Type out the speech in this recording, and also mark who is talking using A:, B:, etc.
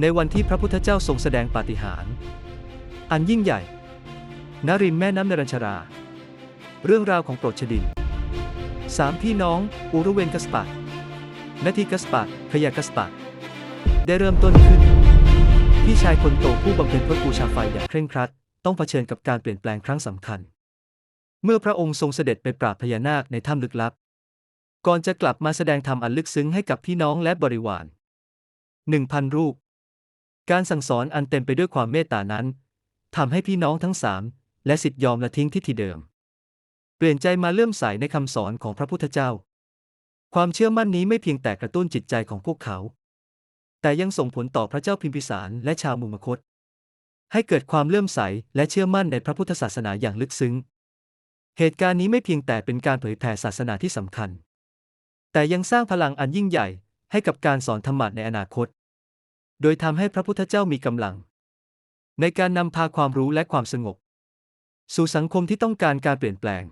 A: ในวันที่พระพุทธเจ้าทรงแสดงปาฏิหาริย์อันยิ่งใหญ่ณริมแม่น้ำนรัญชรา เรื่องราวของโปรดชดินสามพี่น้องอูรุเวนกัสปัดนาทีกัสปัดพยากัสปัดได้เริ่มต้นขึ้น พี่ชายคนโตผู้บำเพ็ญพระบูชาไฟอย่างเคร่งครัด ต้องเผชิญกับการเปลี่ยนแปลงครั้งสำคัญ เมื่อพระองค์ทรงเสด็จไปปราบพญานาคในถ้ำลึกลับ ก่อนจะกลับมาแสดงธรรมอันลึกซึ้งให้กับพี่น้องและบริวารหนึ่งพันรูป การสั่งสอนอันเต็มไปด้วยความเมตตานั้นทำให้พี่น้องทั้งสามและสิทธิยอมละทิ้งทิฏฐิเดิม เปลี่ยนใจมาเลื่อมใสในคำสอนของพระพุทธเจ้า ความเชื่อมั่นนี้ไม่เพียงแต่กระตุ้นจิตใจของพวกเขา แต่ยังส่งผลต่อพระเจ้าพิมพิสารและชาวมุมคต ให้เกิดความเลื่อมใสและเชื่อมั่นในพระพุทธศาสนาอย่างลึกซึ้ง เหตุการณ์นี้ไม่เพียงแต่เป็นการเผยแผ่ศาสนาที่สำคัญ แต่ยังสร้างพลังอันยิ่งใหญ่ให้กับการสอนธรรมะในอนาคต โดยทำให้พระพุทธเจ้ามีกำลัง ในการนำพาความรู้และความสงบ สู่สังคมที่ต้องการการเปลี่ยนแปลง